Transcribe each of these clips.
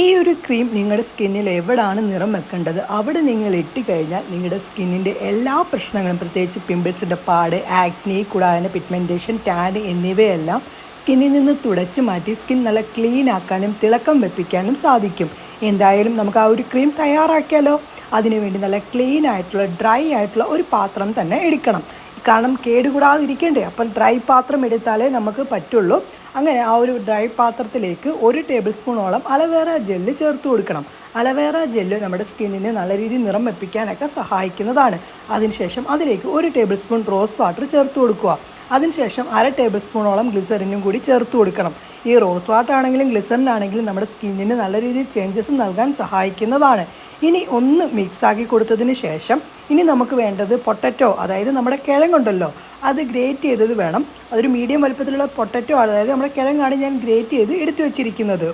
ഈ ഒരു ക്രീം നിങ്ങളുടെ സ്കിന്നിൽ എവിടാണ് നിറം വെക്കേണ്ടത്? അവിടെ നിങ്ങൾ ഇട്ട് കഴിഞ്ഞാൽ നിങ്ങളുടെ സ്കിന്നിന്റെ എല്ലാ പ്രശ്നങ്ങളും പ്രത്യേകിച്ച് പിമ്പിൾസിന്റെ പാട് ആക്നി കൂടാതെ പിഗ്മെന്റേഷൻ ടാൻ എന്നിവയെല്ലാം സ്കിന്നിൽ നിന്ന് തുടച്ചു മാറ്റി സ്കിൻ നല്ല ക്ലീൻ ആക്കാനും തിളക്കം വെപ്പിക്കാനും സാധിക്കും. എന്തായാലും നമുക്ക് ആ ഒരു ക്രീം തയ്യാറാക്കിയാലോ? അതിനുവേണ്ടി നല്ല ക്ലീൻ ആയിട്ടുള്ള ഡ്രൈ ആയിട്ടുള്ള ഒരു പാത്രം തന്നെ എടുക്കണം. കാരണം കേടുകൂടാതിരിക്കണ്ടേ. അപ്പം ഡ്രൈ പാത്രം എടുത്താലേ നമുക്ക് പറ്റുള്ളൂ. അങ്ങനെ ആ ഒരു ഡ്രൈ പാത്രത്തിലേക്ക് ഒരു ടേബിൾ സ്പൂണോളം അലവേറ ജെല്ല് ചേർത്ത് കൊടുക്കണം. അലവേറ ജെല്ല് നമ്മുടെ സ്കിന്നിന് നല്ല രീതിയിൽ നിറം വെപ്പിക്കാനൊക്കെ സഹായിക്കുന്നതാണ്. അതിനുശേഷം അതിലേക്ക് ഒരു ടേബിൾ സ്പൂൺ റോസ് വാട്ടർ ചേർത്ത് കൊടുക്കുക. അതിനുശേഷം അര ടേബിൾ സ്പൂണോളം ഗ്ലിസറിനും കൂടി ചേർത്ത് കൊടുക്കണം. ഈ റോസ് വാട്ടർ ആണെങ്കിലും ഗ്ലിസറിൻ ആണെങ്കിലും നമ്മുടെ സ്കിന്നിന് നല്ല രീതിയിൽ ചേഞ്ചസ് നൽകാൻ സഹായിക്കുന്നതാണ്. ഇനി ഒന്ന് മിക്സ് ആക്കി കൊടുത്തതിന് ശേഷം ഇനി നമുക്ക് വേണ്ടത് പൊട്ടറ്റോ അതായത് നമ്മുടെ കിഴങ്ങുണ്ടല്ലോ അത് ഗ്രേറ്റ് ചെയ്തത് വേണം. അതൊരു മീഡിയം വലുപ്പത്തിലുള്ള പൊട്ടറ്റോ അതായത് നമ്മുടെ കിഴങ്ങാണ് ഞാൻ ഗ്രേറ്റ് ചെയ്ത് എടുത്തു വെച്ചിരിക്കുന്നത്.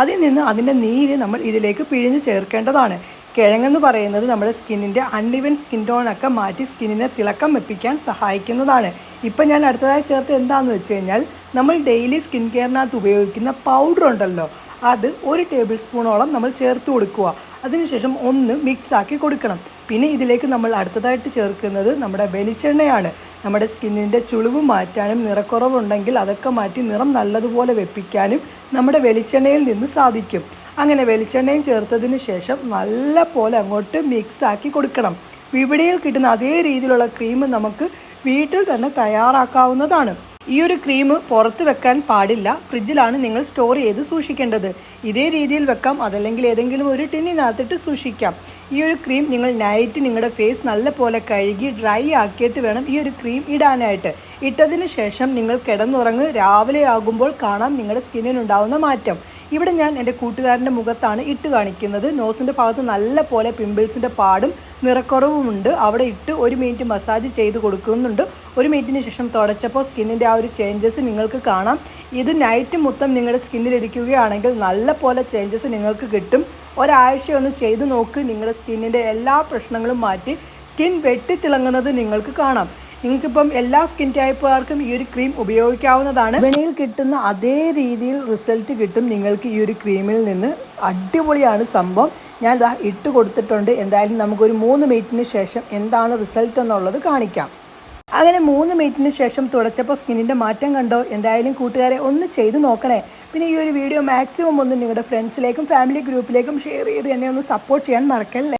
അതിൽ നിന്ന് അതിന്റെ നീര് നമ്മൾ ഇതിലേക്ക് പിഴിഞ്ഞ് ചേർക്കേണ്ടതാണ്. കിഴങ്ങെന്ന് പറയുന്നത് നമ്മുടെ സ്കിന്നിന്റെ അൺഇവൻ സ്കിൻ ടോണൊക്കെ മാറ്റി സ്കിന്നിനെ തിളക്കം വെപ്പിക്കാൻ സഹായിക്കുന്നതാണ്. ഇപ്പം ഞാൻ അടുത്തതായി ചേർത്ത് എന്താണെന്ന് വെച്ച് കഴിഞ്ഞാൽ നമ്മൾ ഡെയിലി സ്കിൻ കെയറിനകത്ത് ഉപയോഗിക്കുന്ന പൗഡർ ഉണ്ടല്ലോ അത് ഒരു ടേബിൾ സ്പൂണോളം നമ്മൾ ചേർത്ത് കൊടുക്കുക. അതിനുശേഷം ഒന്ന് മിക്സ് ആക്കി കൊടുക്കണം. പിന്നെ ഇതിലേക്ക് നമ്മൾ അടുത്തതായിട്ട് ചേർക്കുന്നത് നമ്മുടെ വെളിച്ചെണ്ണയാണ്. നമ്മുടെ സ്കിന്നിന്റെ ചുളിവ് മാറ്റാനും നിറക്കുറവുണ്ടെങ്കിൽ അതൊക്കെ മാറ്റി നിറം നല്ലതുപോലെ വെപ്പിക്കാനും നമ്മുടെ വെളിച്ചെണ്ണയിൽ നിന്ന് സാധിക്കും. അങ്ങനെ വെളിച്ചെണ്ണയും ചേർത്തതിന് ശേഷം നല്ല പോലെ അങ്ങോട്ട് മിക്സ് ആക്കി കൊടുക്കണം. വിപണിയിൽ കിട്ടുന്ന അതേ രീതിയിലുള്ള ക്രീം നമുക്ക് വീട്ടിൽ തന്നെ തയ്യാറാക്കാവുന്നതാണ്. ഈ ഒരു ക്രീം പുറത്ത് വെക്കാൻ പാടില്ല. ഫ്രിഡ്ജിലാണ് നിങ്ങൾ സ്റ്റോർ ചെയ്ത് സൂക്ഷിക്കേണ്ടത്. ഇതേ രീതിയിൽ വെക്കാം. അതല്ലെങ്കിൽ ഏതെങ്കിലും ഒരു ടിന്നിനകത്തിട്ട് സൂക്ഷിക്കാം. ഈ ഒരു ക്രീം നിങ്ങൾ നൈറ്റ് നിങ്ങളുടെ ഫേസ് നല്ലപോലെ കഴുകി ഡ്രൈ ആക്കിയിട്ട് വേണം ഈ ഒരു ക്രീം ഇടാനായിട്ട്. ഇട്ടതിന് ശേഷം നിങ്ങൾ കിടന്നുറങ്ങ്. രാവിലെ ആകുമ്പോൾ കാണാം നിങ്ങളുടെ സ്കിന്നിനുണ്ടാവുന്ന മാറ്റം. ഇവിടെ ഞാൻ എന്റെ കൂട്ടുകാരന്റെ മുഖത്താണ് ഇട്ട് കാണിക്കുന്നത്. നോസിന്റെ ഭാഗത്ത് നല്ല പോലെ പിമ്പിൾസിന്റെ പാടും നിറക്കുറവുമുണ്ട്. അവിടെ ഇട്ട് ഒരു മിനിറ്റ് മസാജ് ചെയ്ത് കൊടുക്കുന്നുണ്ട്. ഒരു മിനിറ്റിന് ശേഷം തുടച്ചപ്പോൾ സ്കിന്നിന്റെ ആ ഒരു ചേഞ്ചസ് നിങ്ങൾക്ക് കാണാം. ഇത് നൈറ്റ് മൊത്തം നിങ്ങളുടെ സ്കിന്നിൽ ഇരിക്കുകയാണെങ്കിൽ നല്ല പോലെ ചേഞ്ചസ് നിങ്ങൾക്ക് കിട്ടും. ഒരാഴ്ച ഒന്ന് ചെയ്തു നോക്ക്. നിങ്ങളുടെ സ്കിന്നിന്റെ എല്ലാ പ്രശ്നങ്ങളും മാറ്റി സ്കിൻ വെട്ടിത്തിളങ്ങുന്നത് നിങ്ങൾക്ക് കാണാം. നിങ്ങൾക്കിപ്പം എല്ലാ സ്കിൻ ടൈപ്പുകാർക്കും ഈ ഒരു ക്രീം ഉപയോഗിക്കാവുന്നതാണ്. വിപണിയിൽ കിട്ടുന്ന അതേ രീതിയിൽ റിസൾട്ട് കിട്ടും നിങ്ങൾക്ക് ഈ ഒരു ക്രീമിൽ നിന്ന്. അടിപൊളിയാണ് സംഭവം. ഞാൻ ഇട്ട് കൊടുത്തിട്ടുണ്ട്. എന്തായാലും നമുക്കൊരു മൂന്ന് മിനിറ്റിന് ശേഷം എന്താണ് റിസൾട്ട് എന്നുള്ളത് കാണിക്കാം. അങ്ങനെ മൂന്ന് മിനിറ്റിന് ശേഷം തുടച്ചപ്പോൾ സ്കിന്നിന്റെ മാറ്റം കണ്ടോ? എന്തായാലും കൂട്ടുകാരെ ഒന്ന് ചെയ്ത് നോക്കണേ. പിന്നെ ഈ ഒരു വീഡിയോ മാക്സിമം ഒന്ന് നിങ്ങളുടെ ഫ്രണ്ട്സിലേക്കും ഫാമിലി ഗ്രൂപ്പിലേക്കും ഷെയർ ചെയ്ത് എന്നെ ഒന്ന് സപ്പോർട്ട് ചെയ്യാൻ മറക്കല്ലേ?